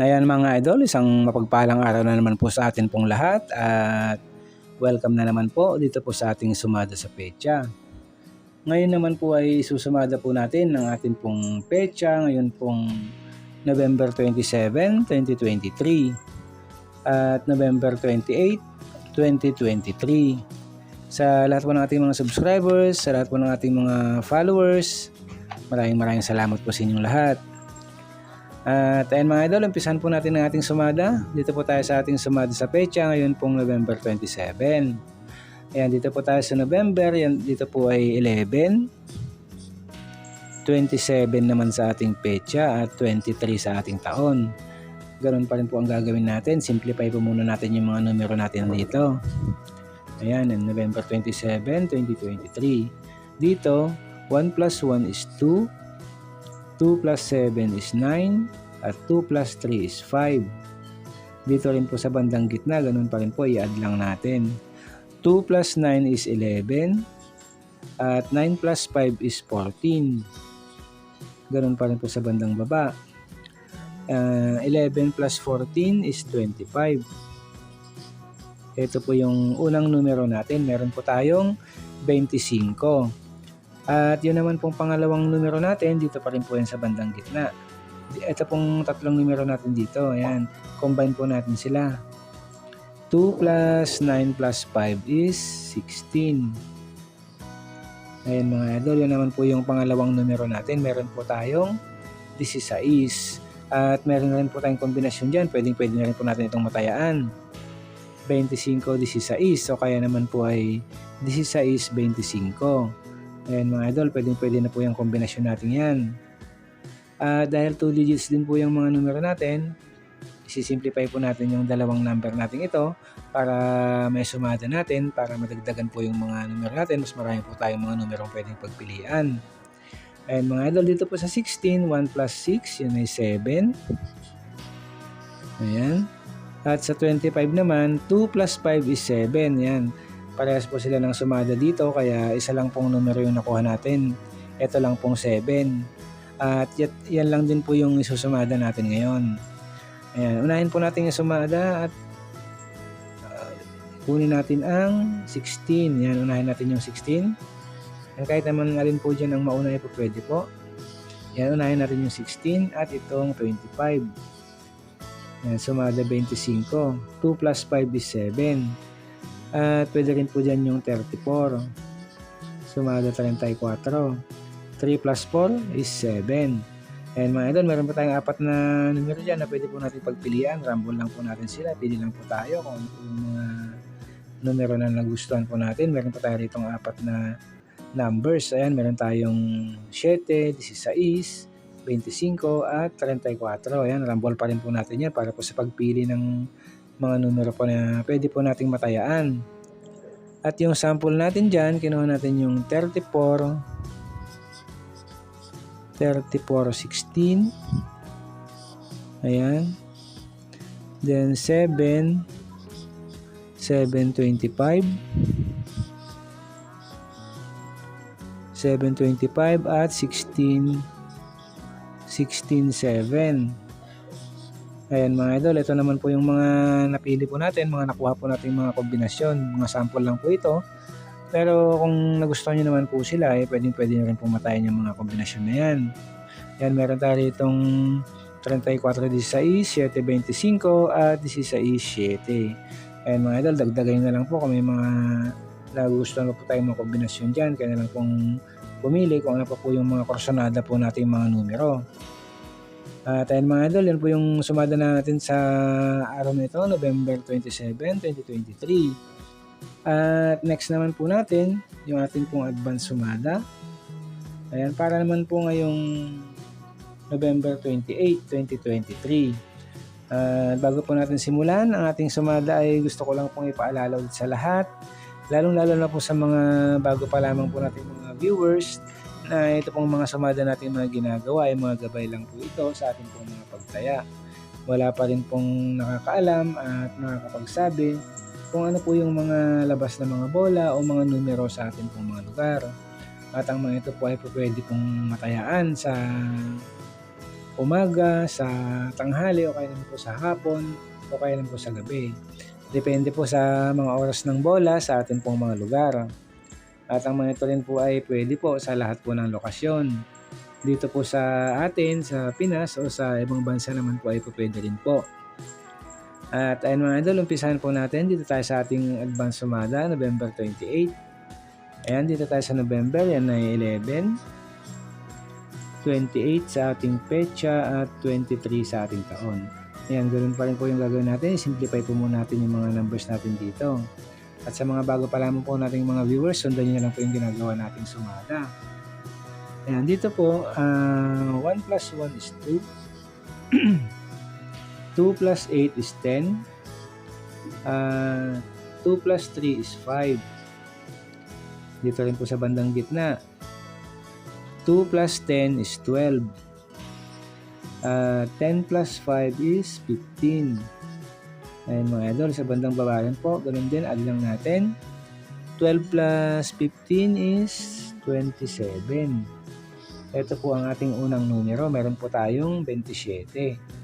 Ayan mga idol, isang mapagpalang araw na naman po sa atin pong lahat at welcome na naman po dito po sa ating sumada sa pecha. Ngayon naman po ay susumada po natin ng ating pong pecha ngayon pong November 27, 2023 at November 28, 2023. Sa lahat po ng ating mga subscribers, sa lahat po ng ating mga followers, maraming maraming salamat po sa inyong lahat. At ayun mga idol, umpisan po natin ang ating sumada. Dito po tayo sa ating sumada sa pecha ngayon pong November 27. Ayan, dito po tayo sa November. Yan, dito po ay 11. 27 naman sa ating pecha at 23 sa ating taon. Ganun pa rin po ang gagawin natin. Simplify po muna natin yung mga numero natin dito. Ayan, November 27, 2023. Dito, 1 plus 1 is 2. 2 plus 7 is 9 at 2 plus 3 is 5. Dito rin po sa bandang gitna, ganun pa rin po, i-add lang natin. 2 plus 9 is 11 at 9 plus 5 is 14. Ganun pa rin po sa bandang baba. Uh, 11 plus 14 is 25. Ito po yung unang numero natin. Meron po tayong 25. At yun naman pong pangalawang numero natin, dito pa rin po yan sa bandang gitna. Ito pong tatlong numero natin dito, ayan, combine po natin sila. 2 plus 9 plus 5 is 16. Ayan mga idol, yun naman po yung pangalawang numero natin. Meron po tayong 16. At meron na rin po tayong kombinasyon dyan. Pwedeng pwede na rin po natin itong matayaan. 25, 16. So kaya naman po ay 16, 25. Ayan mga idol, pwedeng pwede na po yung kombinasyon natin yan. Uh, dahil 2 digits din po yung mga numero natin, isisimplify po natin yung dalawang number natin ito para may sumada natin, para madagdagan po yung mga numero natin. Mas marami po tayong mga numero pwedeng pagpilian. Ayan mga idol, dito po sa 16, 1 plus 6, yun ay 7. Ayan. At sa 25 naman, 2 plus 5 is 7. Yan. Parehas po sila ng sumada dito kaya isa lang pong numero yung nakuha natin. Ito lang pong 7. At yan lang din po yung isusumada natin ngayon. Ayan, unahin po natin yung sumada at uh, kunin natin ang 16. Yan, unahin natin yung 16. Yan, kahit naman alin po dyan ang mauna po pwede po. Yan, unahin natin yung 16 at itong 25. Yan, sumada 25. 2 plus 5 is 7. At pwede rin po dyan yung 34. Sumada 34. 3 plus 4 is 7. And mga idol, meron po tayong apat na numero dyan na pwede po natin pagpilian. Rumble lang po natin sila. Pili lang po tayo kung yung mga numero na nagustuhan po natin. Meron po tayo rito apat na numbers. Ayan, meron tayong 7, 16, 25 at 34. Ayan, rumble pa rin po natin yan para po sa pagpili ng mga numero po na pwede po nating matayaan. At yung sample natin dyan, kinuha natin yung 34, 34, 16. Ayan. Then 7, 725. 725 at 16 16 7 Ayan mga idol, ito naman po yung mga napili po natin, mga nakuha po natin mga kombinasyon, mga sample lang po ito. Pero kung nagustuhan nyo naman po sila, eh, pwedeng pwede nyo rin pumatayin yung mga kombinasyon na yan. Yan, meron tayo itong 34-16, 7-25 at 16-7. Ayan mga idol, dagdagay na lang po kung may mga nagustuhan po tayong mga kombinasyon dyan. Kaya na lang pong pumili kung ano pa po yung mga korsonada po natin mga numero. At ayun mga idol, yan po yung sumada natin sa araw na ito, November 27, 2023. At next naman po natin, yung ating pong advance sumada. Ayan, para naman po ngayong November 28, 2023. Uh, bago po natin simulan, ang ating sumada ay gusto ko lang pong ipaalala sa lahat. Lalong-lalo na po sa mga bago pa lamang po natin mga viewers na ito pong mga sumada natin mga ginagawa ay mga gabay lang po ito sa ating pong mga pagtaya. Wala pa rin pong nakakaalam at nakakapagsabi kung ano po yung mga labas na mga bola o mga numero sa ating pong mga lugar. At ang mga ito po ay pwede pong matayaan sa umaga, sa tanghali, o kaya naman po sa hapon, o kaya naman po sa gabi. Depende po sa mga oras ng bola sa atin pong mga lugar. At ang mga ito rin po ay pwede po sa lahat po ng lokasyon. Dito po sa atin, sa Pinas o sa ibang bansa naman po ay pwede rin po. At ayun mga idol, umpisahan po natin dito tayo sa ating advance sumada, November 28. Ayan, dito tayo sa November, yan ay 11. 28 sa ating petsa at 23 sa ating taon. Ayan, ganoon pa rin po yung gagawin natin. Simplify po muna natin yung mga numbers natin dito. At sa mga bago pa lamang po nating mga viewers, sundan nyo lang po yung ginagawa nating sumada. Ayan, dito po, uh, 1 plus 1 is 2. 2 plus 8 is 10. Uh, 2 plus 3 is 5. Dito rin po sa bandang gitna. 2 plus 10 is 12. Uh, 10 plus 5 is 15. Ayun mga idol, sa bandang baba yan po, ganun din, add lang natin. 12 plus 15 is 27. Ito po ang ating unang numero. Meron po tayong 27.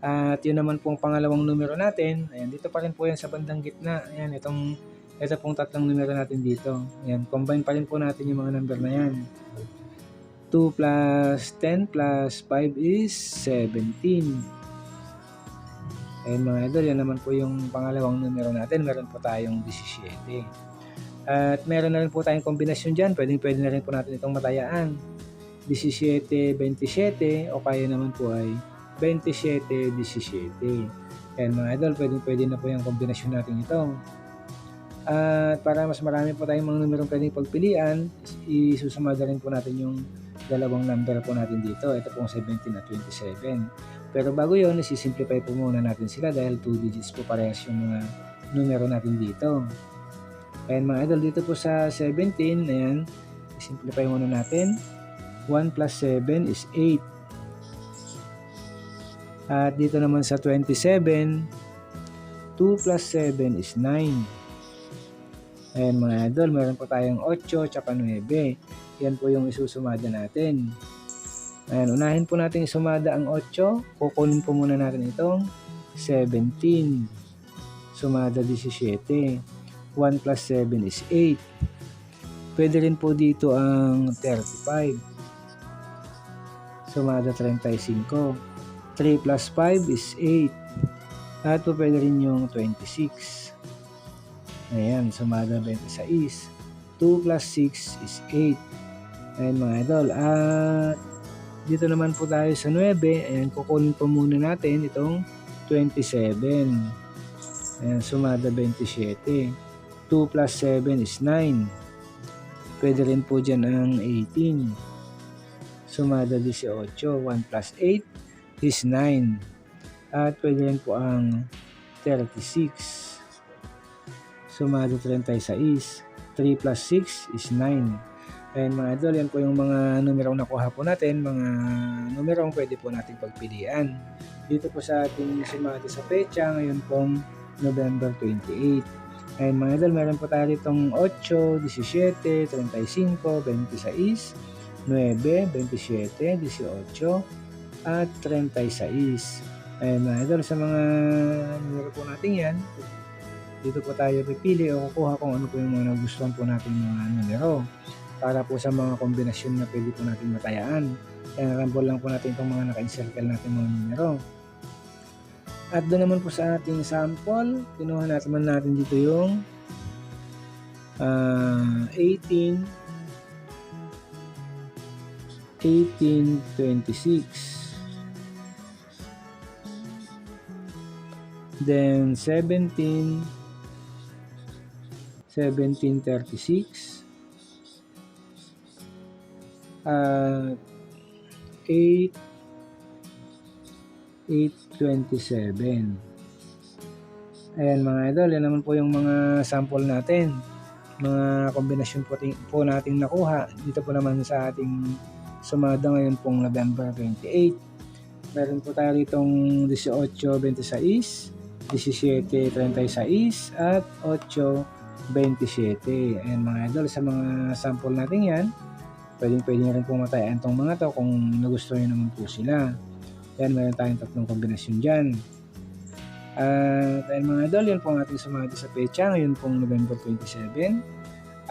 At yun naman pong pangalawang numero natin. Ayan, dito pa rin po yan sa bandang gitna. Ayan, itong, ito pong tatlong numero natin dito. Ayan, combine pa rin po natin yung mga number na yan. 2 plus 10 plus 5 is 17. Ayun mga idol, yan naman po yung pangalawang numero natin. Meron po tayong 17. At meron na rin po tayong kombinasyon dyan. Pwedeng pwede na rin po natin itong matayaan. 17, 27 o kaya naman po ay 27, 17. Ayan mga idol, pwedeng pwede na po yung kombinasyon natin ito. At para mas marami po tayong mga numerong pwedeng pagpilian, isusumada rin po natin yung dalawang number po natin dito. Ito pong 17 at 27. Pero bago yon isi-simplify po muna natin sila dahil 2 digits po parehas yung mga numero natin dito. Ayan mga idol, dito po sa 17, ayan, simplify muna natin. 1 plus 7 is 8. At dito naman sa 27, 2 plus 7 is 9. Ayan mga idol, meron po tayong 8 tsaka 9. Yan po yung isusumada natin. Ayan, unahin po natin isumada ang 8. Kukunin po muna natin itong 17. Sumada 17. 1 plus 7 is 8. Pwede rin po dito ang 35. Sumada 35. 3 plus 5 is 8. At po pwede rin yung 26. Ayan, sumada 26. 2 plus 6 is 8. Ayan mga idol. At dito naman po tayo sa 9. Ayan, kukunin po muna natin itong 27. Ayan, sumada 27. 2 plus 7 is 9. Pwede rin po dyan ang 18. Sumada 18. 1 plus 8 is 9. At pwede rin po ang 36. Sumada 36. 3 plus 6 is 9. Ayan mga idol, yan po yung mga numerong nakuha po natin, mga numerong pwede po natin pagpilian. Dito po sa ating sumati sa pecha, ngayon pong November 28. Ayan mga idol, meron po tayo itong 8, 17, 35, 26, 9, 27, 18, at 36. Ayan mga idol, sa mga numero po natin yan, dito po tayo pipili o kukuha kung ano po yung mga nagustuhan po natin mga numero para po sa mga kombinasyon na pwede po natin matayaan. Kaya rambol lang po natin itong mga naka-encircle natin mga numero. At doon naman po sa ating sample, kinuha natin natin dito yung uh, 18 1826 then 17 1736 at 8 827 ayan mga idol yan naman po yung mga sample natin. Mga kombinasyon po, po nating nakuha. Dito po naman sa ating sumada ngayon pong November 28 meron po tayo ditong 18.26 17.36 at 8.27 ayan mga idol sa mga sample natin yan pwedeng pwede nyo rin pumatayaan tong mga to kung nagustuhan nyo naman po sila. Yan, meron tayong tatlong kombinasyon dyan. At ayun mga idol, yun po ang ating sumati sa pecha ngayon pong November 27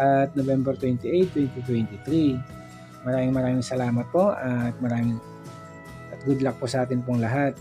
at November 28, 2023. Maraming maraming salamat po at maraming at good luck po sa atin pong lahat.